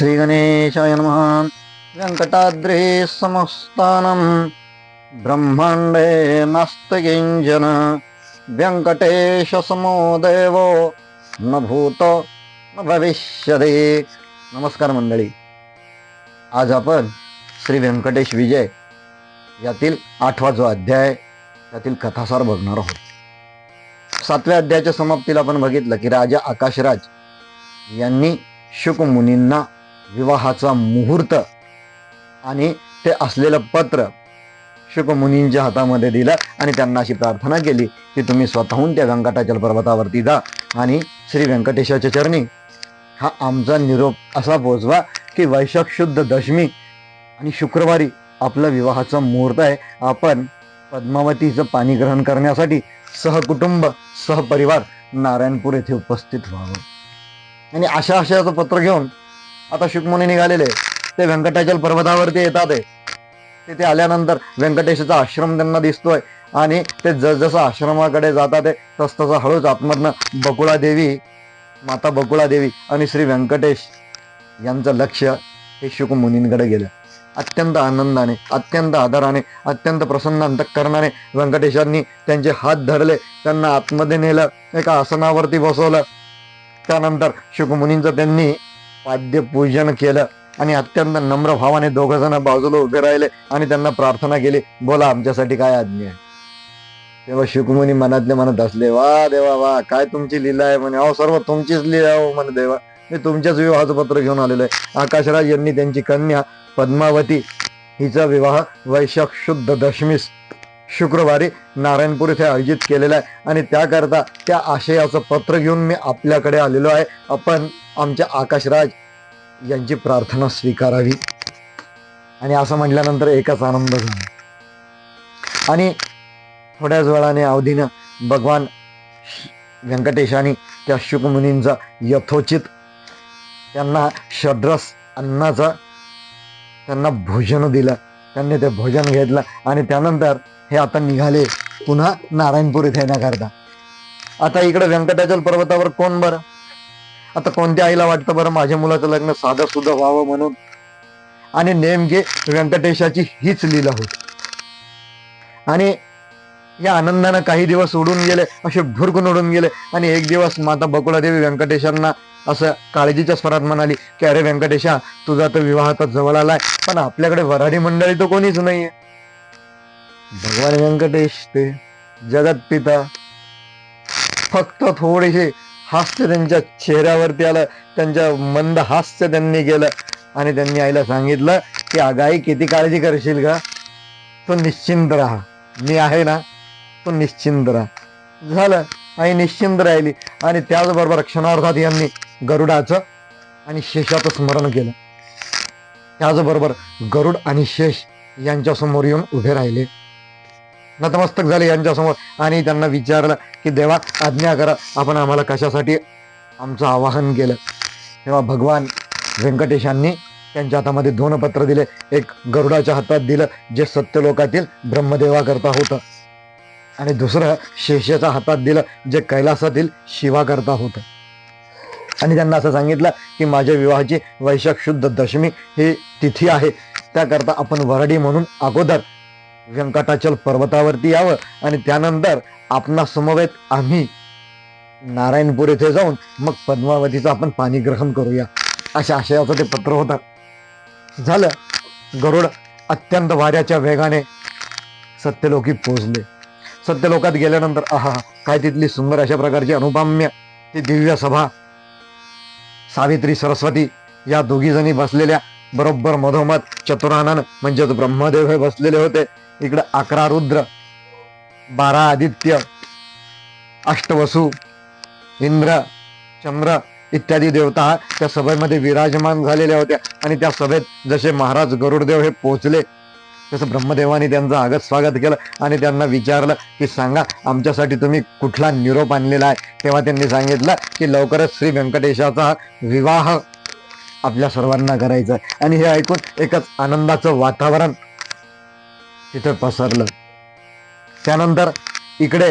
श्रीगणेशाय नमः। वेङ्कटाद्रे समस्तानं ब्रह्माण्डे नास्तिकिञ्जन व्यङ्कटेशसमो देवो न भूत न भविष्यति। नमस्कार मंडळी। आज आपण श्री व्यंकटेश विजय यातील आठवा जो अध्याय त्यातील कथासार बघणार आहोत। सातव्या अध्यायाच्या समाप्तीला आपण बघितलं की राजा आकाशराज यांनी शुकमुनींना विवाहाचा मुहूर्त आणि ते असलेलं पत्र शुकमुनींच्या हातामध्ये दिलं आणि त्यांना अशी प्रार्थना केली की तुम्ही स्वतःहून त्या व्यंकटाचल पर्वतावरती जा आणि श्री व्यंकटेशाच्या चरणी हा आमचा निरोप असा पोचवा की वैशाख शुद्ध दशमी आणि शुक्रवारी आपला विवाहाचा मुहूर्त आहे. आपण पद्मावतीचं पाणी ग्रहण करण्यासाठी सहकुटुंब सहपरिवार नारायणपूर येथे उपस्थित व्हावं. आणि अशा आशयाचं पत्र घेऊन आता शुकमुनी निघालेले. ते व्यंकटाचल पर्वतावरती येतात आहे. तिथे आल्यानंतर व्यंकटेशाचा आश्रम त्यांना दिसतोय. आणि ते जसजसं आश्रमाकडे जातात आहे तस तसं हळूच आतमधनं बकुळा देवी माता बकुळा देवी आणि श्री व्यंकटेश यांचं लक्ष हे शुकमुनींकडे गेलं. अत्यंत आनंदाने अत्यंत आदराने अत्यंत प्रसन्न अंतकरणाने व्यंकटेशांनी त्यांचे हात धरले. त्यांना आतमध्ये नेलं एका आसनावरती बसवलं. त्यानंतर शुकमुनींचं त्यांनी पाद्यपूजन केलं आणि अत्यंत नम्र भावाने दोघ जण बाजूला उभे राहिले आणि त्यांना प्रार्थना केली बोला आमच्यासाठी काय आज्ञा आहे? तेव्हा शिकमुनी मनातले म्हणत असले वा देवा वा काय तुमची लीला आहे म्हणे. अहो सर्व तुमचीच लीला आहे हो म्हणे देवा. मी तुमच्याच विवाहाचं पत्र घेऊन आलेलो आहे. आकाशराज यांनी त्यांची कन्या पद्मावती हिचा विवाह वैशाख शुद्ध दशमीस शुक्रवारी नारायणपूर इथे आयोजित केलेला आहे. आणि त्याकरता त्या आशयाचं पत्र घेऊन मी आपल्याकडे आलेलो आहे. आपण आमच्या आकाशराज यांची प्रार्थना स्वीकारावी. आणि असं म्हटल्यानंतर एकच आनंद झाला. आणि थोड्याच वेळाने अवधीनं भगवान व्यंकटेशाने त्या शुकमुनींचा यथोचित त्यांना षड्रस अन्नाचा त्यांना भोजन दिलं. त्यांनी ते भोजन घेतलं आणि त्यानंतर हे आता निघाले पुन्हा नारायणपूर इथे येण्याकरता. आता इकडे व्यंकटाचल पर्वतावर कोण बरं? आता कोणत्या आईला वाटतं बरं माझ्या मुलाचं लग्न साधं सुद्धा व्हावं म्हणून? आणि नेमके व्यंकटेशाची हीच लीला होती. आणि या आनंदानं काही दिवस उडून गेले असे भुरकून उडून गेले आणि एक दिवस माता बकुळादेवी व्यंकटेशांना असं काळजीच्या स्वरात म्हणाली की अरे व्यंकटेशा तुझा तर विवाह आता जवळ आलाय पण आपल्याकडे वराडी मंडळी तर कोणीच नाहीये. भगवान व्यंकटेश ते जगत पिता फक्त थोडेसे हास्य त्यांच्या चेहऱ्यावरती आलं. त्यांच्या मंद हास्य त्यांनी केलं. आणि त्यांनी आईला सांगितलं की आगाई किती काळजी करशील का तो निश्चिंत राहा. मी आहे ना तो निश्चिंत राहा. झालं. आई निश्चिंत राहिली. आणि त्याचबरोबर क्षणार्धात यांनी गरुडाचं आणि शेषाचं स्मरण केलं. त्याचबरोबर गरुड आणि शेष यांच्यासमोर येऊन उभे राहिले. नतमस्तक झाले यांच्यासमोर. आणि त्यांना विचारलं की देवा आज्ञा करा. आपण आम्हाला कशासाठी आमचं आवाहन केलं? तेव्हा भगवान व्यंकटेशांनी त्यांच्या हातामध्ये दोन पत्र दिले. एक गरुडाच्या हातात दिलं जे सत्यलोकातील ब्रह्मदेवाकरता होतं. आणि दुसरं शेषाच्या हातात दिलं जे कैलासातील शिवाकरता होतं. आणि त्यांना असं सांगितलं की माझ्या विवाहाची वैशाख शुद्ध दशमी ही तिथी आहे. त्याकरता आपण वरडी म्हणून अगोदर व्यंकटाचल पर्वतावरती यावं आणि त्यानंतर आपणा समवेत आम्ही नारायणपूर येथे जाऊन मग पद्मावतीचं आपण पाणी ग्रहण करूया. अशा आशयाचं ते पत्र होतं. झालं. गरुड अत्यंत वाऱ्याच्या वेगाने सत्यलोकी पोचले सत्यलोकात गेल्यानंतर आहा काय तिथली सुंदर अशा प्रकारची अनुपाम्य ती दिव्य सभा सावित्री सरस्वती या दोघी जणी बसलेल्या बरोबर मधोमध चतुरानन म्हणजेच ब्रह्मदेव हे बसलेले होते. इकडं अकरा रुद्र बारा आदित्य अष्टवसू इंद्र चंद्र इत्यादी देवता त्या सभेमध्ये विराजमान झालेल्या होत्या. आणि त्या सभेत जसे महाराज गरुडदेव हे पोहोचले तसं ब्रह्मदेवाने त्यांचं आगत स्वागत केलं आणि त्यांना विचारलं की सांगा आमच्यासाठी तुम्ही कुठला निरोप आणलेला आहे? तेव्हा त्यांनी सांगितलं की लवकरच श्री व्यंकटेशाचा विवाह आपल्या सर्वांना करायचा आहे. आणि हे ऐकून एकच आनंदाचं वातावरण तिथे पसरलं. त्यानंतर इकडे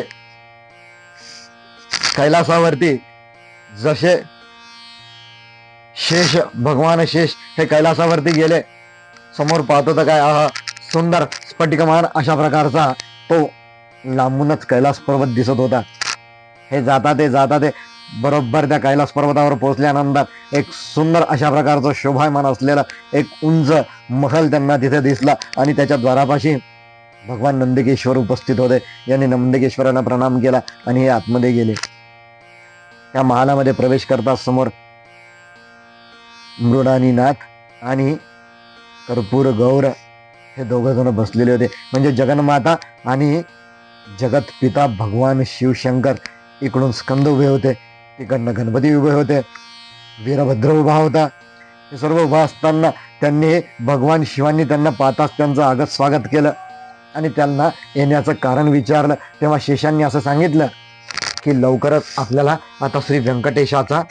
कैलासावरती जसे शेष भगवान शेष हे कैलासावरती गेले समोर पाहतो तर काय हा सुंदर स्फटिकमान अशा प्रकारचा तो लांबूनच कैलास पर्वत दिसत होता. हे जाता ते जाता ते बरोबर त्या कैलास पर्वतावर पोहोचल्यानंतर एक सुंदर अशा प्रकारचं शोभायमान असलेला एक उंच महल त्यांना तिथे दिसला. आणि त्याच्या द्वारापाशी भगवान नंदिकेश्वर उपस्थित होते. यांनी नंदिकेश्वरांना प्रणाम केला आणि हे आतमध्ये गेले. त्या महालामध्ये प्रवेश करता समोर मृडानीनाथ आणि कर्पूर गौर हे दोघंजण बसलेले होते. म्हणजे जगन्माता आणि जगत पिता भगवान शिवशंकर इकडून स्कंद उभे होते. तिकडनं गणपती उभे होते. वीरभद्र उभा होता. हे सर्व उभा असताना त्यांनी भगवान शिवांनी त्यांना पाहताच त्यांचं आगत स्वागत केलं. आणि त्यांना येण्याचं कारण विचारलं. तेव्हा शेषांनी असं सांगितलं की लवकरच आपल्याला आता श्री व्यंकटेशाचा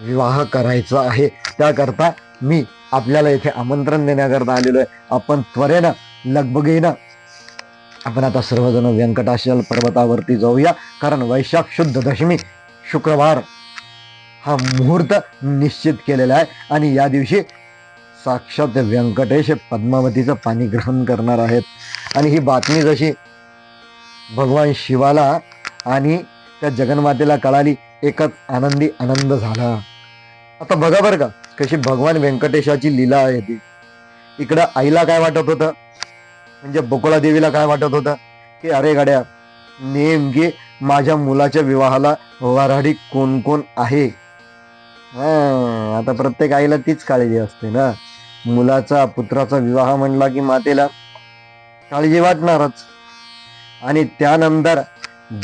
विवाह करायचा आहे. त्याकरता मी आपल्याला इथे आमंत्रण देण्याकरता आलेलो आहे. आपण त्वरेनं लगबगीनं आपण आता सर्वजण व्यंकटाचल पर्वतावरती जाऊया. कारण वैशाख शुद्ध दशमी शुक्रवार हा मुहूर्त निश्चित केलेला आहे आणि या दिवशी साक्षात व्यंकटेश पद्मावतीचं पाणी ग्रहण करणार आहेत. आणि ही बातमी जशी भगवान शिवाला आणि त्या जगन्मातेला कळाली एकच आनंदी आनंद झाला. आता बघा बरं का कशी भगवान व्यंकटेशाची लीला आहे ती. इकडं आईला काय वाटत होतं? म्हणजे बकुळा देवीला काय वाटत होतं? की अरे गाड्या नेमके माझ्या मुलाच्या विवाहाला वराडी कोण कोण आहे? हा आता प्रत्येक आईला तीच काळजी असते ना. मुलाचा पुत्राचा विवाह म्हणला की मातेला काळजी वाटणारच. आणि त्यानंतर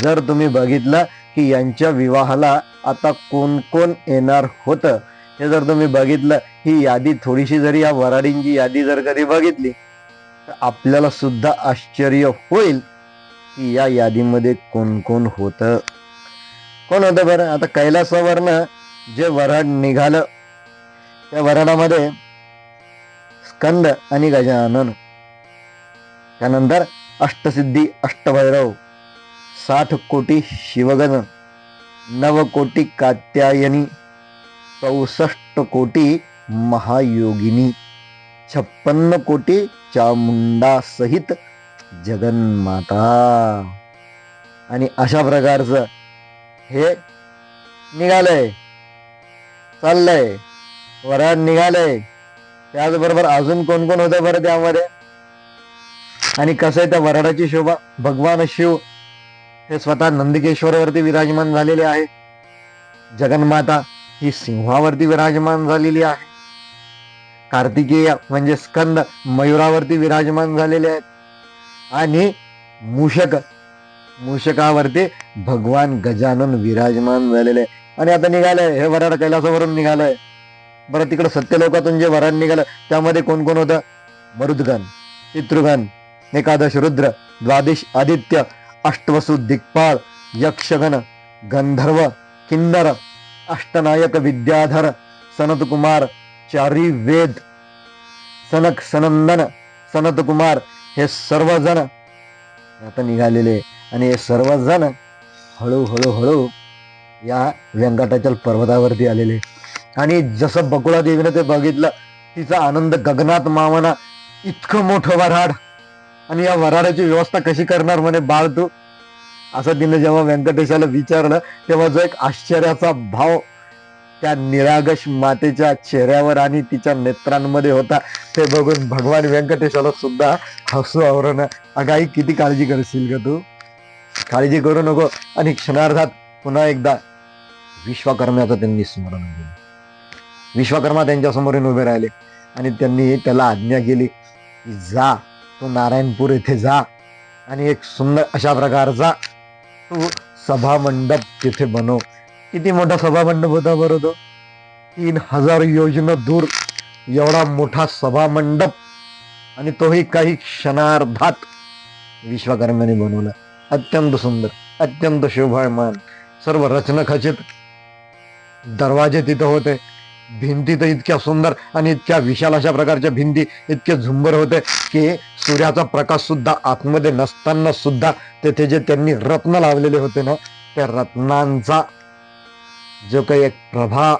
जर तुम्ही बघितलं की यांच्या विवाहाला आता कोण कोण येणार होतं हे जर तुम्ही बघितलं ही यादी थोडीशी जरी या वराडींची यादी जर कधी बघितली तर आपल्याला सुद्धा आश्चर्य होईल. की या यादीमध्ये कोण कोण होतं? कोण होतं बरं? आता कैलासावरनं जे वऱ्हाड निघालं त्या वऱ्हाडामध्ये स्कंद आणि गजानन. त्यानंतर अष्टसिद्धी अष्टभैरव साठ कोटी शिवगण नव कोटी कात्यायनी चौसष्ट कोटी महायोगिनी छप्पन्न कोटी चामुंडा सहित जगन्माता आणि अशा प्रकारचं हे निघालंय. चाललंय. वराड निघालंय. त्याचबरोबर अजून कोण कोण होतं बरं त्यामध्ये? आणि कसं आहे त्या वराडाची शोभा? भगवान शिव हे स्वतः नंदिकेश्वरवरती विराजमान झालेले आहे जगन्माता ही सिंहावरती विराजमान झालेली आहे. कार्तिकेय म्हणजे स्कंद मयुरावरती विराजमान झालेले आहेत. आणि मूषक मूषकावरती भगवान गजानन विराजमान झालेले. आणि आता निघालंय हे वराड कैलासावरून निघालंय. बरं तिकडं सत्यलोकातून जे वराड निघालं त्यामध्ये कोण कोण होतं? मरुदगण पितृगण एकादश रुद्र द्वादश आदित्य अष्टवसु दिग्पाळ यक्षगण गंधर्व किन्नर अष्टनायक विद्याधर सनतकुमार चारी वेद सनक सनंदन सनतकुमार हे सर्वजण आता निघालेले आणि हे सर्वजण हळूहळू हळू या व्यंकटाचल पर्वतावरती आलेले. आणि जसं बकुळा देवीनं ते बघितलं तिचा आनंद गगनात मावना इतकं मोठं वराड आणि या वराडाची व्यवस्था कशी करणार म्हणे बाळ तू असं तिनं जेव्हा व्यंकटेशाला विचारलं तेव्हा जो एक आश्चर्याचा भाव त्या निरागश मातेच्या चेहऱ्यावर आणि तिच्या नेत्रांमध्ये होता. ते बघून भगवान व्यंकटेशाला सुद्धा हसू आवरण. अगाई किती काळजी करशील ग तू? काळजी करू नको आणि क्षणार्धात पुन्हा एकदा विश्वकर्म्याचं त्यांनी स्मरण केलं. विश्वकर्मा त्यांच्या समोरून उभे राहिले आणि त्यांनी त्याला आज्ञा केली की जा तू नारायणपूर येथे जा आणि एक सुंदर अशा प्रकारचा तू सभा मंडप तिथे बनव. किती मोठा सभामंडप होता बरं तो? तीन हजार योजना दूर एवढा मोठा सभामंडप आणि तोही काही क्षणार्धात विश्वकर्म्याने बनवला. अत्यंत सुंदर अत्यंत शोभायमान सर्व रचना खचित दरवाजे तिथं होते भिंती तर इतक्या सुंदर आणि इतक्या विशाल अशा प्रकारच्या भिंती इतके झुंबर होते की सूर्याचा प्रकाश सुद्धा आतमध्ये नसताना सुद्धा तेथे जे त्यांनी रत्न लावलेले होते ना त्या रत्नांचा जो काही एक प्रभा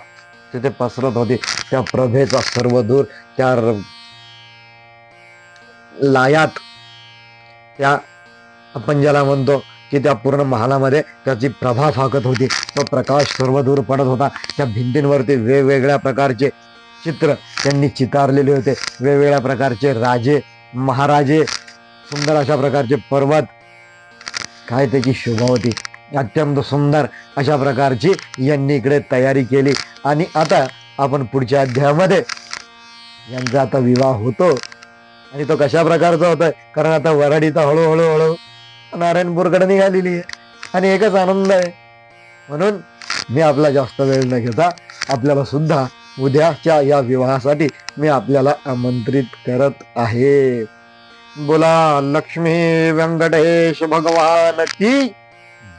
तिथे पसरत होती त्या प्रभेचा सर्व दूर त्या लायात त्या आपण ज्याला म्हणतो की त्या पूर्ण महालामध्ये त्याची प्रभा फाकत होती. तो प्रकाश सर्व दूर पडत होता. त्या भिंतींवरती वेगवेगळ्या प्रकारचे चित्र त्यांनी चितारलेले होते. वेगवेगळ्या प्रकारचे राजे महाराजे सुंदर अशा प्रकारचे पर्वत काय त्याची शोभा होती. अत्यंत सुंदर अशा प्रकारची यांनी इकडे तयारी केली. आणि आता आपण पुढच्या अध्यायामध्ये यांचा आता विवाह होतो. आणि तो कशा प्रकारचा होतोय कारण आता वराडी तर हळूहळू हळू नारायणपूरकडे निघालेली आहे. आणि एकच आनंद आहे. म्हणून मी आपला जास्त वेळ न घेता आपल्याला सुद्धा उद्याच्या या विवाहासाठी मी आपल्याला आमंत्रित करत आहे. बोला लक्ष्मी व्यंकटेश भगवान की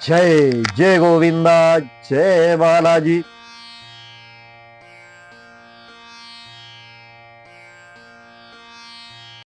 जय जय गोविंदा जय बालाजी.